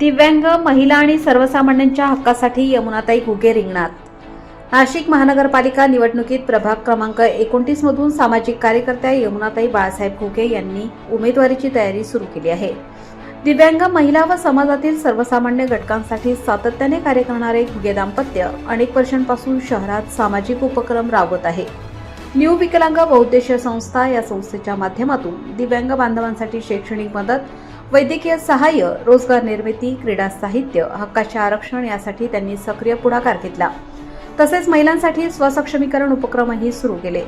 दिव्यांग महिला आणि सर्वसामान्यांच्या हक्कासाठी यमुनाताई घुगे रिंगणात. नाशिक महानगरपालिका निवडणुकीत प्रभाग क्रमांक एकोणतीस मधून सामाजिक कार्यकर्त्या यमुनाताई बाळासाहेब घुगे यांनी उमेदवारीची तयारी सुरू केली आहे. दिव्यांग महिला व समाजातील सर्वसामान्य घटकांसाठी सातत्याने कार्य करणारे घुगे दाम्पत्य अनेक वर्षांपासून शहरात सामाजिक उपक्रम राबवत आहे. न्यू विकलांग बहुद्देशीय संस्था या संस्थेच्या माध्यमातून दिव्यांग बांधवांसाठी शैक्षणिक मदत वैद्यकीय सहाय्य रोजगार निर्मिती क्रीडा साहित्य हक्काचे आरक्षण यासाठी त्यांनी सक्रिय पुढाकार घेतला. तसेच महिलांसाठी स्वसक्षमीकरण उपक्रमही सुरू केले.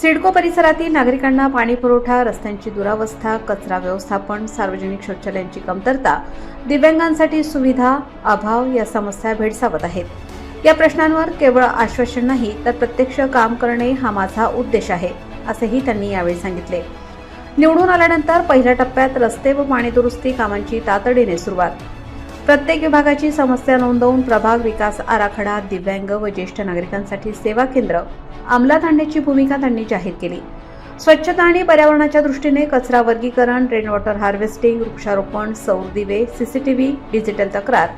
सिडको परिसरातील नागरिकांना पाणी पुरवठा रस्त्यांची दुरावस्था कचरा व्यवस्थापन सार्वजनिक शौचालयांची कमतरता दिव्यांगांसाठी सुविधा अभाव या समस्या भेडसावत आहेत. या प्रश्नांवर केवळ आश्वासन नाही तर प्रत्यक्ष काम करणे हा माझा उद्देश आहे असेही त्यांनी यावेळी सांगितले. निवडून आल्यानंतर पहिल्या टप्प्यात रस्ते व पाणी दुरुस्ती कामांची तातडीने सुरुवात. प्रत्येक विभागाची समस्या नोंदवून प्रभाग विकास आराखडा दिव्यांग व ज्येष्ठ नागरिकांसाठी सेवा केंद्र अंमलात आणण्याची भूमिका त्यांनी जाहीर केली. स्वच्छता आणि पर्यावरणाच्या दृष्टीने कचरा वर्गीकरण रेन वॉटर हार्वेस्टिंग वृक्षारोपण सौर दिवे सीसीटीव्ही डिजिटल तक्रार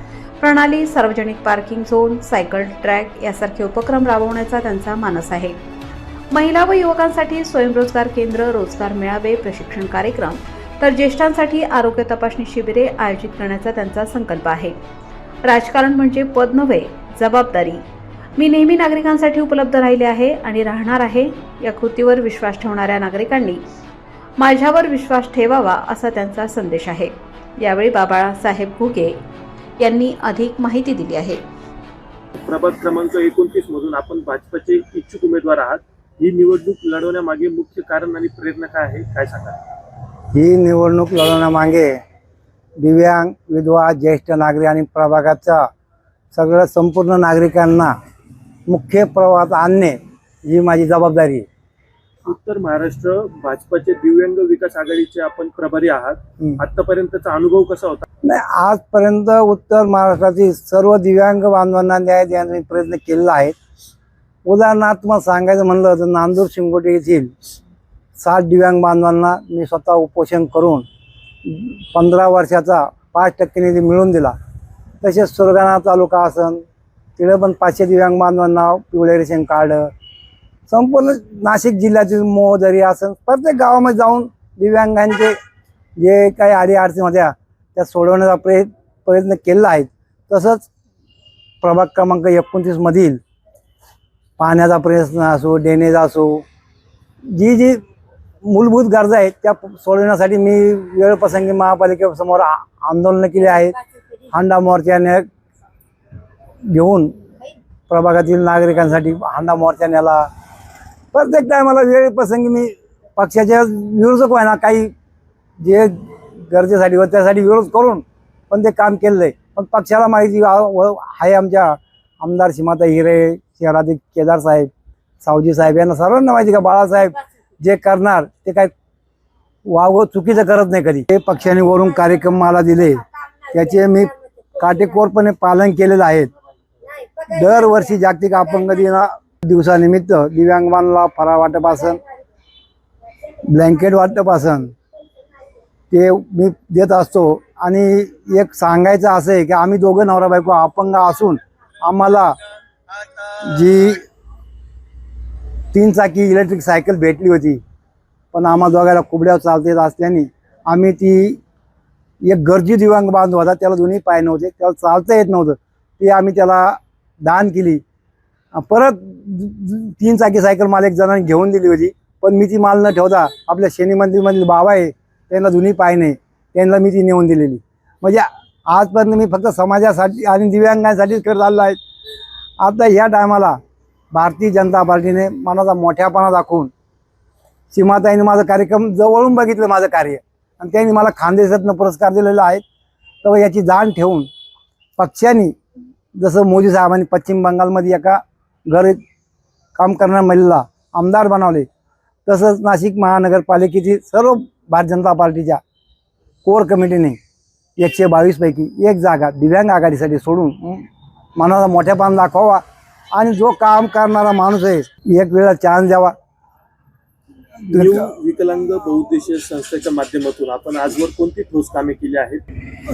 प्रणाली सार्वजनिक पार्किंग झोन सायकल ट्रॅक यासारखे उपक्रम राबवण्याचा त्यांचा मानस आहे. महिला व युवकांसाठी स्वयंरोजगार केंद्र रोजगार मेळावे प्रशिक्षण कार्यक्रम तर ज्येष्ठांसाठी आरोग्य तपासणी शिबिरे आयोजित करण्याचा त्यांचा संकल्प आहे. राजकारण म्हणजे पद नव्हे जबाबदारी. मी नेहमी नागरिकांसाठी उपलब्ध राहिले आहे आणि राहणार आहे या कृतीवर विश्वास ठेवणाऱ्या नागरिकांनी. माझ्यावर विश्वास ठेवावा असा त्यांचा संदेश आहे. यावेळी बाबासाहेब घुगे यांनी अधिक माहिती दिली आहे. प्रभाग क्रमांक एकोणतीस मधून आपण भाजपचे इच्छुक उमेदवार आहात. ही निवडणूक लढवण्यामागे मुख्य कारण आणि प्रेरणा काय आहे? काय सांगा ही निवडणूक लढवण्यामागे दिव्यांग विधवा ज्येष्ठ नागरिक आणि प्रभागाच्या सगळ्या संपूर्ण नागरिकांना मुख्य प्रवाहात आणणे ही माझी जबाबदारी आहे. उत्तर महाराष्ट्र भाजपचे दिव्यांग विकास आघाडीचे आपण प्रभारी आहात. आतापर्यंतचा अनुभव कसा होता? नाही आजपर्यंत उत्तर महाराष्ट्रातील सर्व दिव्यांग बांधवांना न्याय देण्याचा प्रयत्न केलेला आहे. उदाहरणार्थ मग सांगायचं म्हणलं तर नांदूर शिंगोटे येथील सात दिव्यांग बांधवांना मी स्वतः उपोषण करून पंधरा वर्षाचा पाच टक्के निधी मिळवून दिला. तसेच सुरगाणा तालुका असन तिकडे पण पाचशे दिव्यांग बांधवांना पिवळे रेशन कार्ड संपूर्ण नाशिक जिल्ह्यातील मोहदरी असन प्रत्येक गावामध्ये जाऊन दिव्यांगांचे जे काही आडी अडचणी होत्या त्या सोडवण्याचा प्रयत्न प्रयत्न केलेला आहे. तसंच प्रभाग क्रमांक एकोणतीसमधील पाण्याचा प्रश्न असो ड्रेनेज असो जी जी मूलभूत गरजा आहेत त्या सोडवण्यासाठी मी वेळप्रसंगी महापालिकेसमोर आंदोलनं केली आहेत. हांडा मोर्चाने घेऊन प्रभागातील नागरिकांसाठी हांडा मोर्चा नेला प्रत्येक टायमाला वेळप्रसंगी मी पक्षाच्या विरोधक आहे ना काही जे गरजेसाठी व त्यासाठी विरोध करून पण ते काम केलेलं आहे. पण पक्षाला माहिती व- आहे आमच्या आमदार सीमाता हिरे शहरातील केदार साहेब सावजी साहेब यांना सर्वांना माहिती का बाळासाहेब जे करणार ते काय वाव चुकीचं करत नाही कधी. ते पक्षाने वरून कार्यक्रम मला दिले. त्याचे मी काटेकोरपणे पालन केलेलं आहे. दरवर्षी जागतिक अपंग दिना दिवसानिमित्त दिव्यांगांना फराळ वाटप ब्लँकेट वाटप ते मी देत असतो. आणि एक सांगायचं असं आहे की आम्ही दोघं नवरा बायको अपंग असून आम्हाला जी तीन चाकी इलेक्ट्रिक सायकल भेटली होती पण आम्हा दोघायला कुबड्यावर चालता येत असल्याने आम्ही ती एक गरजी दिव्यांग बांधव होता त्याला दोन्ही पाय नव्हते त्याला चालता येत नव्हतं. ती आम्ही त्याला दान केली. परत तीन चाकी सायकल मला एक जणांनी घेऊन दिली होती पण मी ती माल न ठेवता आपल्या शनी मंदिरमधील बाबा आहे त्यांना दोन्ही पाय नाही त्यांना मी ती नेऊन दिलेली. म्हणजे आजपर्यंत मी फक्त समाजासाठी आणि दिव्यांगांसाठीच करत आलो आहे. आता ह्या टायमाला भारतीय जनता पार्टीने मनाचा मोठ्यापणा दाखवून सीमाताईने माझा कार्यक्रम जवळून बघितलं माझं कार्य. आणि त्यांनी मला खानदेशातनं पुरस्कार दिलेला आहे तर याची जाण ठेवून पक्षाने जसं मोदी साहेबांनी पश्चिम बंगालमध्ये एका घर काम करणाऱ्या महिलेला आमदार बनवले तसंच नाशिक महानगरपालिकेची सर्व भारतीय जनता पार्टीच्या कोर कमिटीने एकशे बावीसपैकी एक जागा दिव्यांग आघाडीसाठी सोडून मनाला मोठ्यापणा दाखवावा आणि जो काम करणारा माणूस आहे एक वेळा चान्स द्यावा. न्यू विकलांग बहुउद्देशीय संस्थेच्या माध्यमातून आपण आजवर कोणती ठोस कामे केली आहेत?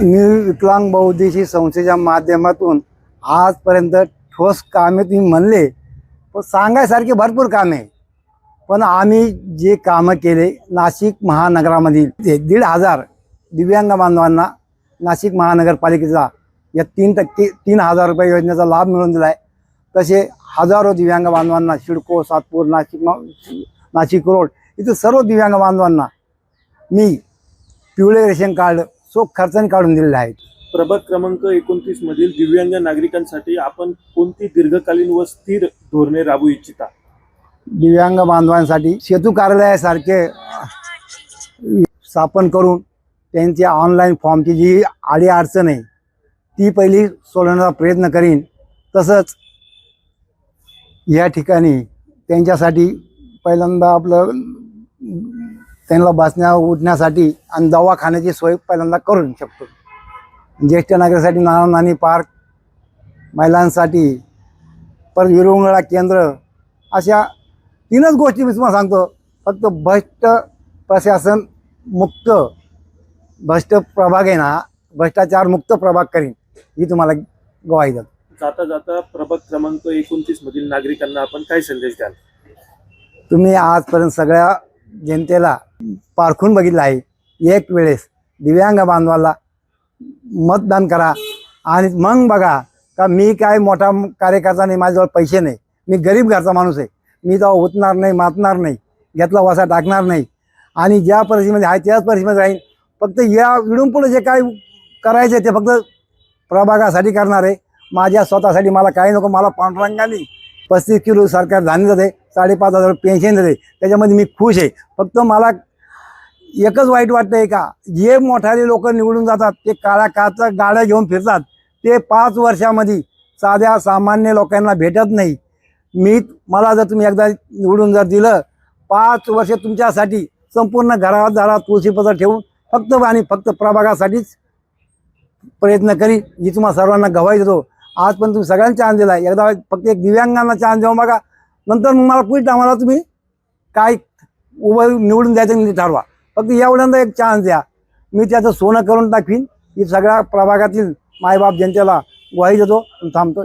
न्यू विकलांग बौद्धिशी संस्थेच्या माध्यमातून आजपर्यंत ठोस कामे तुम्ही म्हणले पण सांगायसारखे भरपूर कामे. पण आम्ही जे कामं केले नाशिक महानगरामधील ते दीड हजार दिव्यांग बांधवांना नाशिक महानगरपालिकेचा या तीन टक्के तीन हजार रुपये योजनेचा लाभ मिळवून दिला आहे तसे हजारो दिव्यांग बांधवांना शिडको सातपूर नाशिक नाशिक रोड इथे सर्व दिव्यांग बांधवांना मी पिवळे रेशन कार्ड चोख खर्चाने काढून दिलेले आहेत. प्रभाग क्रमांक एकोणतीस मधील दिव्यांग नागरिकांसाठी आपण कोणती दीर्घकालीन व स्थिर धोरणे राबवू इच्छिता? दिव्यांग बांधवांसाठी सेतू कार्यालयासारखे स्थापन करून त्यांच्या ऑनलाईन फॉर्मची जी आडी अडचण आहे ती पहिली सोडवण्याचा प्रयत्न करीन. तसंच या ठिकाणी त्यांच्यासाठी पहिल्यांदा आपलं त्यांना बसण्या उठण्यासाठी आणि दवाखान्याची सोय पहिल्यांदा करून शकतो. ज्येष्ठ नागरिकांसाठी नाना नानी पार्क महिलांसाठी परत विरुंगळा केंद्र अशा तीनच गोष्टी मी तुम्हाला सांगतो. फक्त भ्रष्ट प्रशासन मुक्त भ्रष्ट प्रभाग आहे ना भ्रष्टाचार मुक्त प्रभाग करीन. ही तुम्हाला ग्वाही देतो. जाता जाता प्रभाग क्रमांक एकोणतीस मधील नागरिकांना आपण काय संदेश द्याल? तुम्ही आजपर्यंत सगळ्या जनतेला पारखून बघितलं आहे. एक वेळेस दिव्यांग बांधवाला मतदान करा आणि मग बघा का मी काय मोठा कार्यकर्ता नाही माझ्याजवळ पैसे नाही. मी गरीब घरचा माणूस आहे. मी तेव्हा उठणार नाही मातणार नाही घेतला वसा टाकणार नाही. आणि ज्या परिस्थितीमध्ये आहे त्याच परिस्थितीमध्ये राहील फक्त या इडून पुढे जे काय करायचं ते फक्त प्रभागासाठी करणार आहे. माझ्या स्वतःसाठी मला काही नको मला पांडुरंगाने पस्तीस किलो सरकार धान्य देते साडेपाच हजार पेन्शन देते. त्याच्यामध्ये मी खुश आहे. फक्त मला एकच वाईट वाटतंय का जे मोठाले लोक निवडून जातात ते काळ्या काचा गाड्या घेऊन फिरतात ते पाच वर्षामध्ये साध्या सामान्य लोकांना भेटत नाही. मी मला जर तुम्ही एकदा निवडून जर दिलं पाच वर्ष तुमच्यासाठी संपूर्ण घरात दारात तुळशीपत्र ठेवून फक्त आणि फक्त प्रभागासाठीच प्रयत्न करी जी तुम्हाला सर्वांना गवाही देतो. आज पण तुम्ही सगळ्यांना चान्स दिला आहे एकदा फक्त एक दिव्यांगांना चान्स देऊ बघा. नंतर मग मला पुढे आम्हाला तुम्ही काय उभं निवडून द्यायचं ठरवा. फक्त एवढ्यांदा एक चान्स द्या. मी त्याचं सोनं करून टाकवीन की सगळ्या प्रभागातील मायबाप जनतेला ग्वाही देतो आणि थांबतो.